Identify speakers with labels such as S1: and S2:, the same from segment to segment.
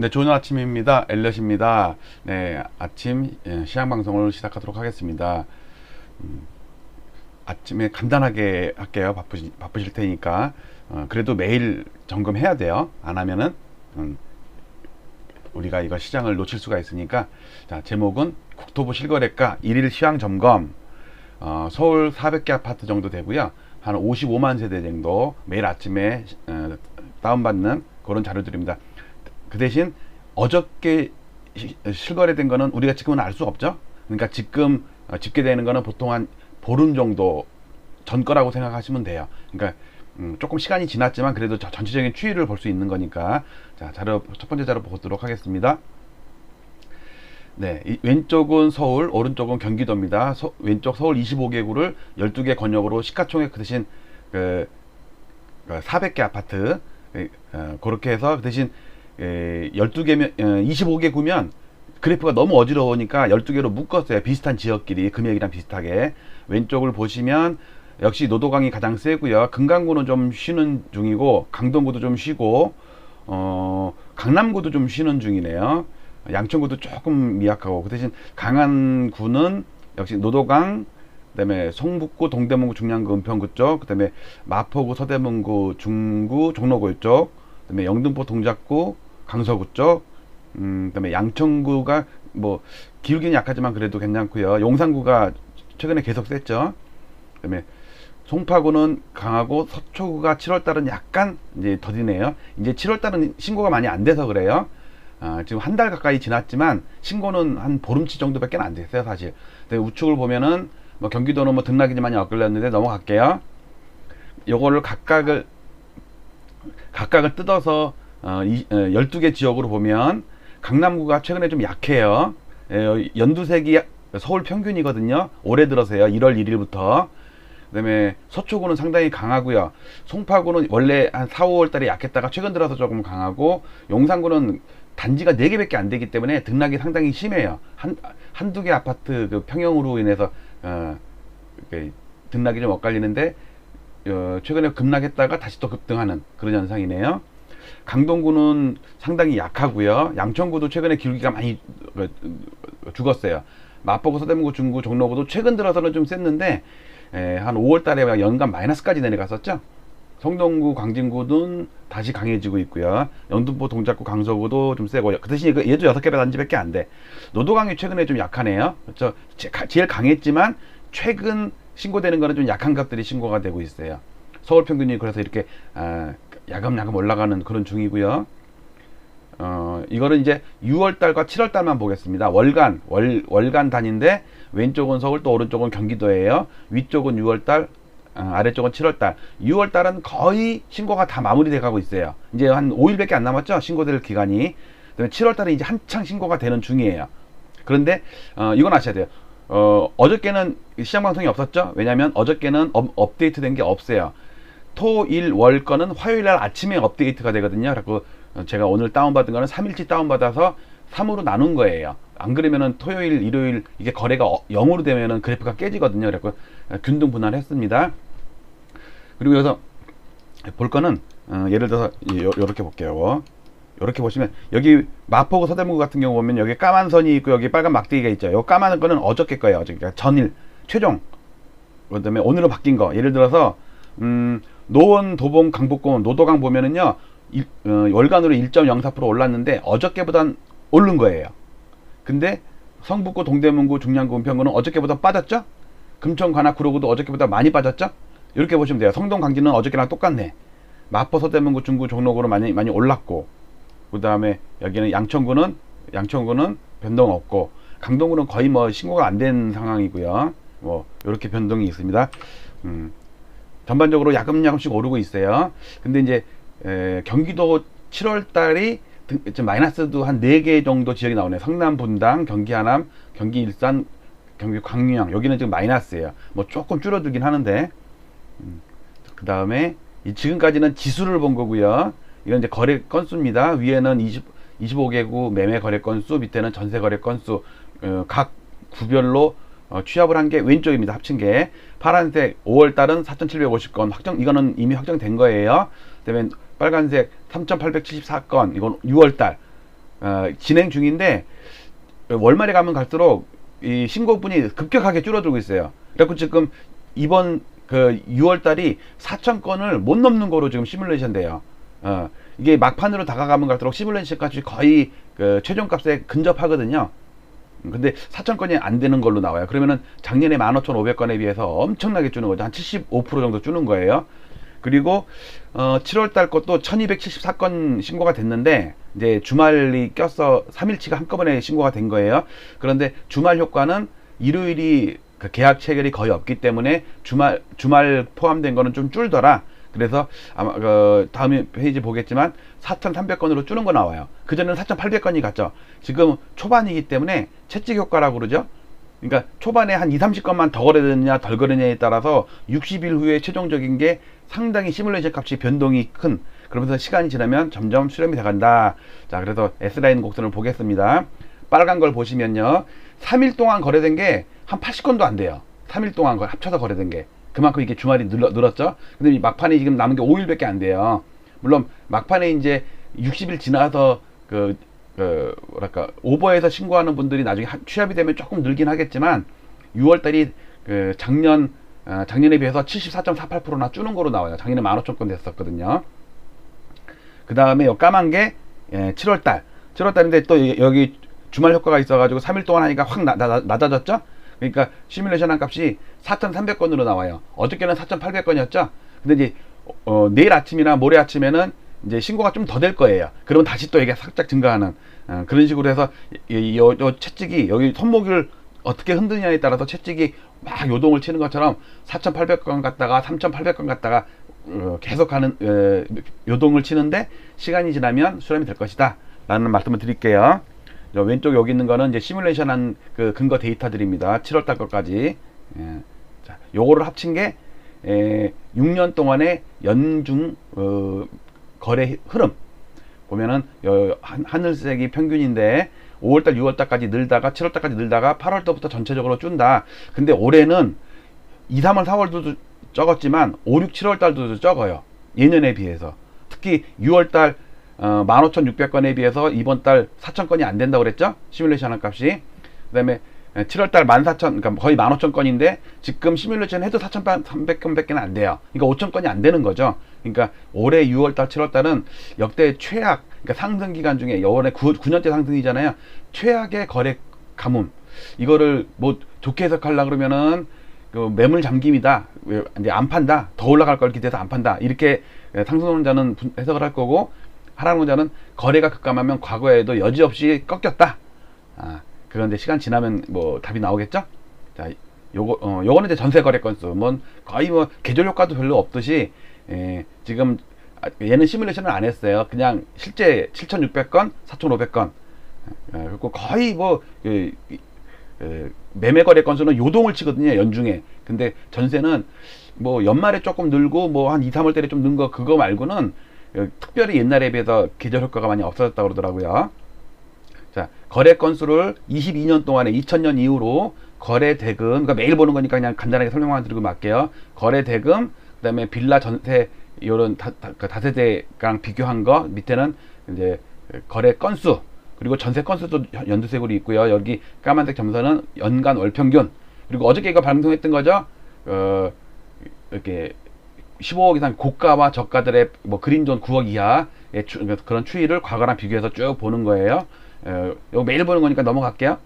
S1: 네, 좋은 아침입니다. 엘럿입니다. 네, 아침 예, 시향 방송을 시작하도록 하겠습니다. 음, 아침에 간단하게 할게요. 바쁘시, 바쁘실 테니까. 어, 그래도 매일 점검해야 돼요. 안 하면은 음, 우리가 이거 시장을 놓칠 수가 있으니까. 자, 제목은 국토부 실거래가 일일 시황 점검. 어, 서울 400개 아파트 정도 되고요. 한 55만 세대 정도 매일 아침에 어, 다운받는 그런 자료들입니다. 그 대신 어저께 시- 실거래된 거는 우리가 지금은 알 수 없죠. 그러니까 지금 어, 집계되는 거는 보통 한 보름 정도 전 거라고 생각하시면 돼요. 그러니까 음, 조금 시간이 지났지만 그래도 저- 전체적인 추이를 볼 수 있는 거니까 자 자료 첫 번째 자료 보도록 하겠습니다. 네, 이 왼쪽은 서울, 오른쪽은 경기도입니다. 서- 왼쪽 서울 25개구를 12개 권역으로 시가총액 그 대신 그, 400개 아파트 에, 어, 그렇게 해서 그 대신 에, 12개면 25개 구면 그래프가 너무 어지러우니까 12개로 묶었어요. 비슷한 지역끼리 금액이랑 비슷하게. 왼쪽을 보시면 역시 노도강이 가장 세고요. 금강구는 좀 쉬는 중이고 강동구도 좀 쉬고 어, 강남구도 좀 쉬는 중이네요. 양천구도 조금 미약하고 그 대신 강안구는 역시 노도강 그다음에 성북구, 동대문구, 중량구, 은평구 쪽, 그다음에 마포구, 서대문구, 중구, 종로구 쪽, 그다음에 영등포, 동작구, 강서구 쪽, 음, 그다음에 양천구가 뭐 기울기는 약하지만 그래도 괜찮고요. 용산구가 최근에 계속 셌죠. 그다음에 송파구는 강하고 서초구가 7월 달은 약간 이제 더디네요. 이제 7월 달은 신고가 많이 안 돼서 그래요. 아, 지금 한 달 가까이 지났지만 신고는 한 보름치 정도밖에 안 됐어요, 사실. 근데 우측을 보면은 뭐 경기도는 뭐 등락이 좀 많이 엇갈렸는데 넘어갈게요. 요거를 각각을 각각을 뜯어서 어, 이, 어, 12개 지역으로 보면 강남구가 최근에 좀 약해요. 에, 연두색이 서울 평균이거든요. 올해 들어서요. 1월 1일부터. 그다음에 서초구는 상당히 강하고요. 송파구는 원래 한 4, 5월 달에 약했다가 최근 들어서 조금 강하고 용산구는 단지가 4개밖에 안 되기 때문에 등락이 상당히 심해요. 한 한두 개 아파트 그 평형으로 인해서 어, 등락이 좀 엇갈리는데 어, 최근에 급락했다가 다시 또 급등하는 그런 현상이네요. 강동구는 상당히 약하고요. 양천구도 최근에 기울기가 많이 죽었어요. 마포구, 서대문구, 중구, 종로구도 최근 들어서는 좀 셌는데 에, 한 5월 달에 연간 마이너스까지 내려갔었죠. 성동구, 광진구는 다시 강해지고 있고요. 영등포, 동작구, 강서구도 좀 세고 그 대신 이거 얘도 여섯 개 단지밖에 안 돼. 노도강이 최근에 좀 약하네요. 그렇죠. 제일 강했지만 최근 신고되는 거는 좀 약한 값들이 신고가 되고 있어요. 서울 평균이 그래서 이렇게 아, 야금야금 올라가는 그런 중이고요. 어, 이거는 이제 6월 달과 7월 달만 보겠습니다. 월간, 월, 월간 단인데 왼쪽은 서울 또 오른쪽은 경기도예요. 위쪽은 6월 달, 아, 아래쪽은 7월 달. 6월 달은 거의 신고가 다 마무리돼 가고 있어요. 이제 한 5일밖에 안 남았죠? 신고될 기간이. 그다음에 7월 달에 이제 한창 신고가 되는 중이에요. 그런데 어, 이건 아셔야 돼요. 어, 어저께는 시장 방송이 없었죠? 왜냐면 어저께는 업, 업데이트 된 게 없어요. 토, 일, 월 거는 화요일 날 아침에 업데이트가 되거든요. 그래서 제가 오늘 다운받은 거는 3일치 다운받아서 3으로 나눈 거예요. 안 그러면은 토요일, 일요일 이게 거래가 어, 0으로 되면은 그래프가 깨지거든요. 그래서 균등 분할했습니다. 그리고 여기서 볼 거는 어, 예를 들어서 요, 요렇게 볼게요. 이렇게 보시면 여기 마포구 서대문구 같은 경우 보면 여기 까만 선이 있고 여기 빨간 막대기가 있죠. 요 까만 거는 어저께 거예요. 어저께 그러니까 전일 최종. 그다음에 오늘로 바뀐 거. 예를 들어서 음, 노원, 도봉, 강북권, 노도강 보면은요. 일, 어, 월간으로 1.04% 올랐는데 어저께보단 오른 거예요. 근데 성북구, 동대문구, 중량구, 은평구는 어저께보다 빠졌죠? 금천, 관악, 구로구도 어저께보다 많이 빠졌죠? 이렇게 보시면 돼요. 성동, 강진은 어저께랑 똑같네. 마포, 서대문구, 중구, 종로구로 많이 많이 올랐고 그 다음에 여기는 양천구는 양천구는 변동 없고 강동구는 거의 뭐 신고가 안 된 상황이고요. 뭐 이렇게 변동이 있습니다. 음, 전반적으로 야금야금씩 오르고 있어요. 근데 이제 에, 경기도 7월 달이 등- 좀 마이너스도 한 4개 정도 지역이 나오네요. 성남, 분당, 경기 하남, 경기 일산, 경기 광양 여기는 지금 마이너스예요. 뭐 조금 줄어들긴 하는데 그 다음에 이 지금까지는 지수를 본 거고요. 이건 이제 거래 건수입니다. 위에는 20, 25개구 매매 거래 건수, 밑에는 전세 거래 건수, 어, 각 구별로 어, 취합을 한 게 왼쪽입니다. 합친 게 파란색 5월 달은 4,750건 확정 이거는 이미 확정된 거예요. 그다음에 빨간색 3,874건 이건 6월 달 어, 진행 중인데 월말에 가면 갈수록 이 신고분이 급격하게 줄어들고 있어요. 그래서 지금 이번 그 6월 달이 4천 건을 못 넘는 거로 지금 시뮬레이션 돼요. 어, 이게 막판으로 다가가면 갈수록 시뮬레이션 값이 거의 그 최종값에 근접하거든요. 음, 근데 4천 건이 안 되는 걸로 나와요. 그러면은 작년에 15,500건에 비해서 엄청나게 주는 거죠. 한 75% 정도 주는 거예요. 그리고 어 7월 달 것도 1274건 신고가 됐는데 이제 주말이 껴서 3일치가 한꺼번에 신고가 된 거예요. 그런데 주말 효과는 일요일이 그 계약 체결이 거의 없기 때문에 주말 주말 포함된 거는 좀 줄더라. 그래서 아마 그 다음 페이지 보겠지만 4,300건으로 줄는 거 나와요. 그 전에는 4,800건이 갔죠. 지금 초반이기 때문에 채찍 효과라고 그러죠. 그러니까 초반에 한 2, 30건만 더 거래되느냐 덜 거래느냐에 따라서 60일 후에 최종적인 게 상당히 시뮬레이션 값이 변동이 큰 그러면서 시간이 지나면 점점 수렴이 돼간다. 자, 그래서 S라인 곡선을 보겠습니다. 빨간 걸 보시면요. 3일 동안 거래된 게 한 80건도 안 돼요. 3일 동안 거 합쳐서 거래된 게. 그만큼 이게 주말이 늘어, 늘었죠. 근데 이 막판에 지금 남은 게 5일밖에 안 돼요. 물론 막판에 이제 60일 지나서 그, 그 뭐랄까 오버해서 신고하는 분들이 나중에 하- 취합이 되면 조금 늘긴 하겠지만 6월 달이 그 작년 어, 작년에 비해서 74.48%나 줄는 거로 나와요. 작년에 15,000건 됐었거든요. 그 다음에 요 까만 게 예, 7월 달. 7월 달인데 또 여- 여기 주말 효과가 있어가지고 3일 동안 하니까 확 나, 나, 낮아졌죠? 그러니까 시뮬레이션 한 값이 4,300건으로 나와요. 어저께는 4,800건이었죠? 근데 이제 어, 내일 아침이나 모레 아침에는 이제 신고가 좀 더 될 거예요. 그러면 다시 또 이게 살짝 증가하는 어, 그런 식으로 해서 이, 이, 요, 요 채찍이 여기 손목을 어떻게 흔드냐에 따라서 채찍이 막 요동을 치는 것처럼 4,800건 갔다가 3,800건 갔다가 어, 계속 하는 어, 요동을 치는데 시간이 지나면 수렴이 될 것이다 라는 말씀을 드릴게요 저 왼쪽 여기 있는 거는 이제 시뮬레이션 한 그 근거 데이터들입니다 7월 달 것까지 예. 자, 요거를 합친 게 에, 6년 동안의 연중 어, 거래 흐름 보면은 여, 한, 하늘색이 평균인데 5월달, 6월달까지 늘다가 7월달까지 늘다가 8월달부터 전체적으로 준다. 근데 올해는 2, 3월, 4월도 적었지만 5, 6, 7월달도 적어요. 예년에 비해서. 특히 6월달 어, 15,600건에 비해서 이번 달 4,000건이 안 된다고 그랬죠? 시뮬레이션 한 값이. 그 다음에 7월 달 14,000, 그러니까 거의 15,000건인데 지금 시뮬레이션 해도 4,300건 밖에 안 돼요. 그러니까 5,000건이 안 되는 거죠. 그러니까 올해 6월 달, 7월 달은 역대 최악, 그러니까 상승 기간 중에 올해 9, 9년째 상승이잖아요. 최악의 거래 가뭄. 이거를 뭐 좋게 해석하려 그러면은 그 매물 잠김이다. 왜 이제 안 판다. 더 올라갈 걸 기대해서 안 판다. 이렇게 상승론자는 분- 해석을 할 거고 하락론자는 거래가 급감하면 과거에도 여지없이 꺾였다. 아, 그런데 시간 지나면 뭐 답이 나오겠죠? 자, 요거 어, 요거는 이제 전세 거래 건수. 뭐 거의 뭐 계절 효과도 별로 없듯이 예, 지금 아, 얘는 시뮬레이션을 안 했어요. 그냥 실제 7,600건, 4,500건. 예, 그리고 거의 뭐 그, 이- 그 매매 거래 건수는 요동을 치거든요 연중에 근데 전세는 뭐 연말에 조금 늘고 뭐 한 2, 3월 달에 좀 는 거 그거 말고는 어, 특별히 옛날에 비해서 계절 효과가 많이 없어졌다고 그러더라고요 자 거래 건수를 22년 동안에 2000년 이후로 거래 대금 그러니까 매일 보는 거니까 그냥 간단하게 설명만 드리고 말게요 거래 대금 그 다음에 빌라 전세 이런 다, 다, 그 다세대랑 비교한 거 밑에는 이제 거래 건수 그리고 전세 건수도 연두색으로 있고요. 여기 까만색 점선은 연간 월 평균. 그리고 어저께 이거 방송했던 거죠. 어, 이렇게 15억 이상 고가와 저가들의 뭐 그린존 9억 이하의 추, 그런 추이를 과거랑 비교해서 쭉 보는 거예요. 어, 이거 매일 보는 거니까 넘어갈게요.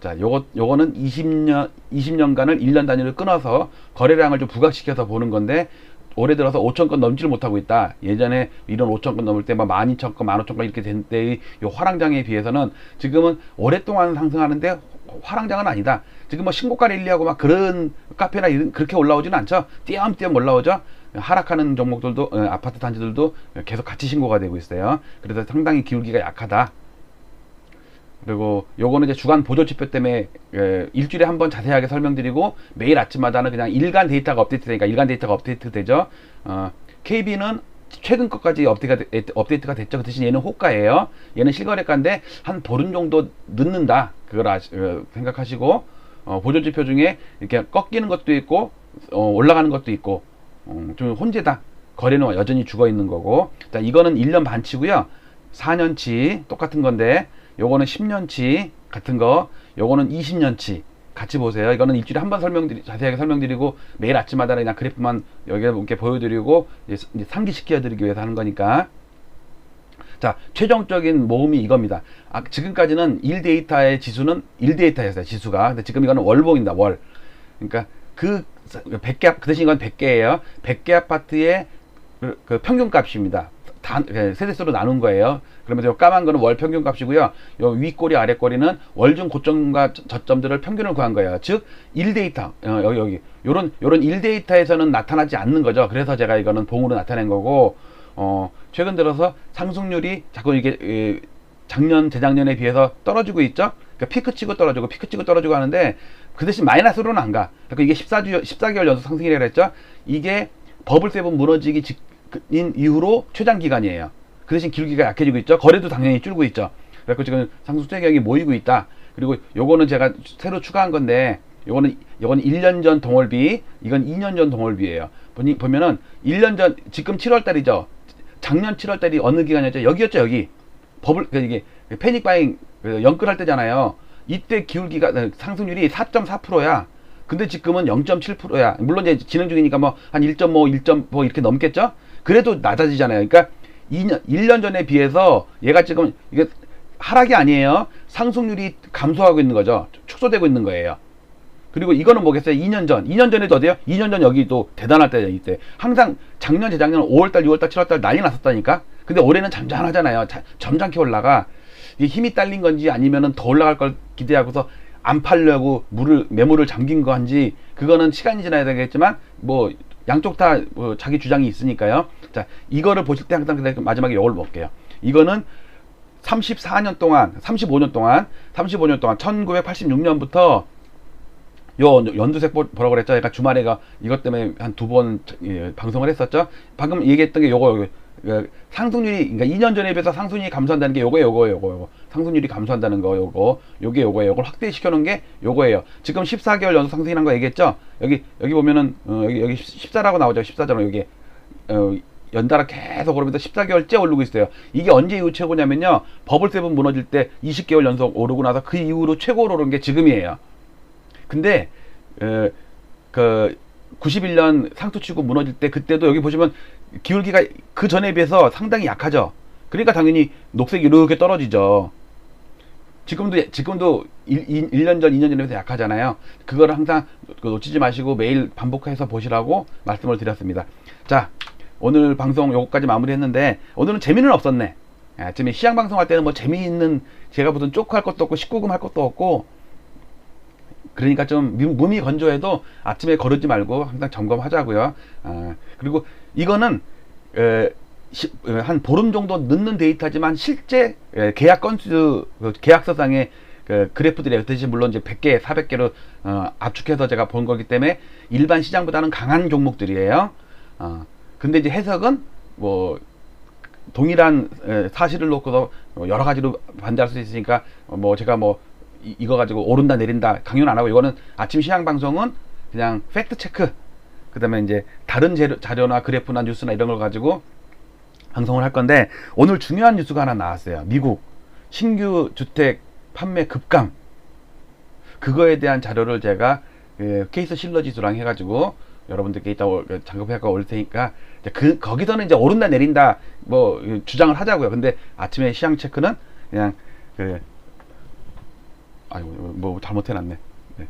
S1: 자, 요거 요거는 20년 20년간을 1년 단위로 끊어서 거래량을 좀 부각시켜서 보는 건데 올해 들어서 5천 건 넘지를 못하고 있다. 예전에 이런 5천 건 넘을 때 막 12,000건, 15,000건 이렇게 된 때의 요 화랑장에 비해서는 지금은 오랫동안 상승하는데 화랑장은 아니다. 지금 뭐 신고가 랠리하고 막 그런 카페나 이런 그렇게 올라오지는 않죠. 띄엄띄엄 올라오죠. 하락하는 종목들도 어, 아파트 단지들도 계속 같이 신고가 되고 있어요. 그래서 상당히 기울기가 약하다. 그리고 요거는 이제 주간 보조 지표 때문에 에, 일주일에 한 번 자세하게 설명드리고 매일 아침마다는 그냥 일간 데이터가 업데이트 되니까 일간 데이터가 업데이트 되죠. 어, KB는 최근 것까지 업데이트가, 되- 업데이트가 됐죠. 그 대신 얘는 호가예요. 얘는 실거래가인데 한 보름 정도 늦는다. 그걸 아시, 어, 생각하시고 어, 보조 지표 중에 이렇게 꺾이는 것도 있고 어, 올라가는 것도 있고 어, 좀 혼재다. 거래는 여전히 죽어 있는 거고. 자, 이거는 1년 반치고요. 4년치 똑같은 건데 요거는 10년치 같은 거 요거는 20년치 같이 보세요. 이거는 일주일에 한 번 설명드리 자세하게 설명드리고 매일 아침마다 그냥 그래프만 여기에 보여드리고 이제 상기시켜 드리기 위해서 하는 거니까 자, 최종적인 모음이 이겁니다. 아, 지금까지는 1데이터의 지수는 1데이터였어요, 지수가. 근데 지금 이거는 월봉입니다, 월. 그러니까 그 100개, 그 대신 이건 100개예요. 100개 아파트의 그, 그 평균 값입니다. 단, 그 세대수로 나눈 거예요. 그러면서 요 까만 거는 월 평균 값이고요. 요 윗꼬리 아랫꼬리는 월중 고점과 저점들을 평균을 구한 거예요. 즉 1데이터 어, 여기 여기 요런 요런 1데이터에서는 나타나지 않는 거죠. 그래서 제가 이거는 봉으로 나타낸 거고 어, 최근 들어서 상승률이 자꾸 이게 에, 작년 재작년에 비해서 떨어지고 있죠. 그러니까 피크 치고 떨어지고 피크 치고 떨어지고 하는데 그 대신 마이너스로는 안 가. 그러니까 이게 14주 14개월 연속 상승이라고 했죠. 이게 버블 세븐 무너지기 직 인 이후로 최장 기간이에요. 그 대신 기울기가 약해지고 있죠. 거래도 당연히 줄고 있죠. 그래서 지금 상승 수익액이 모이고 있다. 그리고 요거는 제가 새로 추가한 건데 요거는 요거는 1년 전 동월비, 이건 2년 전 동월비예요. 보니 보면은 1년 전 지금 7월 달이죠. 작년 7월 달이 어느 기간이었죠? 여기였죠, 여기. 버블 그 이게 패닉 바잉 그 연끌할 때잖아요. 이때 기울기가 어, 상승률이 4.4%야. 근데 지금은 0.7%야. 물론 이제 진행 중이니까 뭐 한 1.5, 1.5 이렇게 넘겠죠? 그래도 낮아지잖아요. 그러니까 2년 1년 전에 비해서 얘가 지금 이게 하락이 아니에요. 상승률이 감소하고 있는 거죠. 축소되고 있는 거예요. 그리고 이거는 뭐겠어요? 2년 전. 2년 전에도 어디요? 2년 전 여기도 대단할 때죠, 이때. 항상 작년, 재작년 5월달, 6월달, 7월달 난리 났었다니까? 근데 올해는 잠잠하잖아요. 자, 점잖게 올라가. 이게 힘이 딸린 건지 아니면은 더 올라갈 걸 기대하고서 안 팔려고 물을, 매물을 잠긴 건지, 그거는 시간이 지나야 되겠지만, 뭐, 양쪽 다 뭐 자기 주장이 있으니까요. 자, 이거를 보실 때 항상 마지막에 이걸 볼게요. 이거는 34년 동안, 35년 동안, 35년 동안, 1986년부터 요 연두색 보라고 그랬죠. 그러니까 주말에가 이것 때문에 한 두번 예, 방송을 했었죠. 방금 얘기했던 게 요거 그 상승률이 그러니까 2년 전에 비해서 상승률이 감소한다는 게 요거 요거 요거 요거 상승률이 감소한다는 거 요거 요게 요거예요. 요걸 확대시켜 놓은 게 요거예요. 지금 14개월 연속 상승이란 거 얘기했죠. 여기 여기 보면은 어, 여기 여기 14라고 나오죠. 14잖아. 여기 어, 연달아 계속 오르면서 14개월째 오르고 있어요. 이게 언제 이후 최고냐면요. 버블 세븐 무너질 때 20개월 연속 오르고 나서 그 이후로 최고로 오른 게 지금이에요. 근데 에, 그 91년 상투치고 무너질 때 그때도 여기 보시면 기울기가 그 전에 비해서 상당히 약하죠. 그러니까 당연히 녹색이 이렇게 떨어지죠. 지금도 지금도 1, 1, 년 전, 2년 전에 비해서 약하잖아요. 그거를 항상 놓치지 마시고 매일 반복해서 보시라고 말씀을 드렸습니다. 자, 오늘 방송 요거까지 마무리했는데 오늘은 재미는 없었네. 아침에 시향 방송할 때는 뭐 재미있는 제가 무슨 쪼크 할 것도 없고 19금 할 것도 없고 그러니까 좀 몸이 건조해도 아침에 거르지 말고 항상 점검하자고요. 아, 그리고 이거는 에, 시, 한 보름 정도 늦는 데이터지만 실제 에, 계약 건수 그 계약서상의 그 그래프들이 대신 물론 이제 100개, 400개로 어, 압축해서 제가 본 거기 때문에 일반 시장보다는 강한 종목들이에요. 어, 근데 이제 해석은 뭐 동일한 에, 사실을 놓고서 여러 가지로 반대할 수 있으니까 뭐 제가 뭐 이, 거 가지고 오른다 내린다 강요는 안 하고 이거는 아침 시향 방송은 그냥 팩트 체크 그다음에 이제 다른 재료, 자료 나 그래프나 뉴스나 이런 걸 가지고 방송을 할 건데 오늘 중요한 뉴스가 하나 나왔어요. 미국 신규 주택 판매 급감 그거에 대한 자료를 제가 그 케이스 실러 지수랑 해가지고 여러분들께 이따 장급해가 올 테니까 그 거기서는 이제 오른다 내린다 뭐 주장을 하자고요. 근데 아침에 시향 체크는 그냥 그 아유 뭐 잘못해놨네. 네.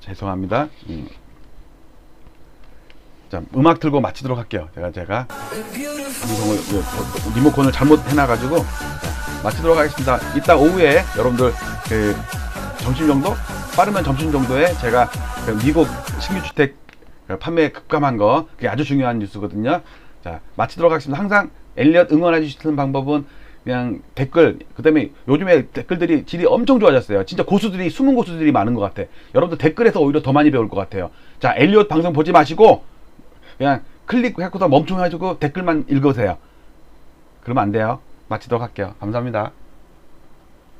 S1: 죄송합니다. 음. 자 음악 틀고 마치도록 할게요. 제가 제가 방송을 예, 리모컨을 잘못 해놔가지고 마치도록 하겠습니다. 이따 오후에 여러분들 그 점심 정도 빠르면 점심 정도에 제가 그 미국 신규 주택 판매 급감한 거 그게 아주 중요한 뉴스거든요. 자 마치도록 하겠습니다. 항상 엘리엇 응원해 주시는 방법은 그냥 댓글 그다음에 요즘에 댓글들이 질이 엄청 좋아졌어요. 진짜 고수들이 숨은 고수들이 많은 것 같아. 여러분들 댓글에서 오히려 더 많이 배울 것 같아요. 자 엘리엇 방송 보지 마시고 그냥 클릭해서 멈춰가지고 댓글만 읽으세요. 그러면 안 돼요. 마치도록 할게요. 감사합니다.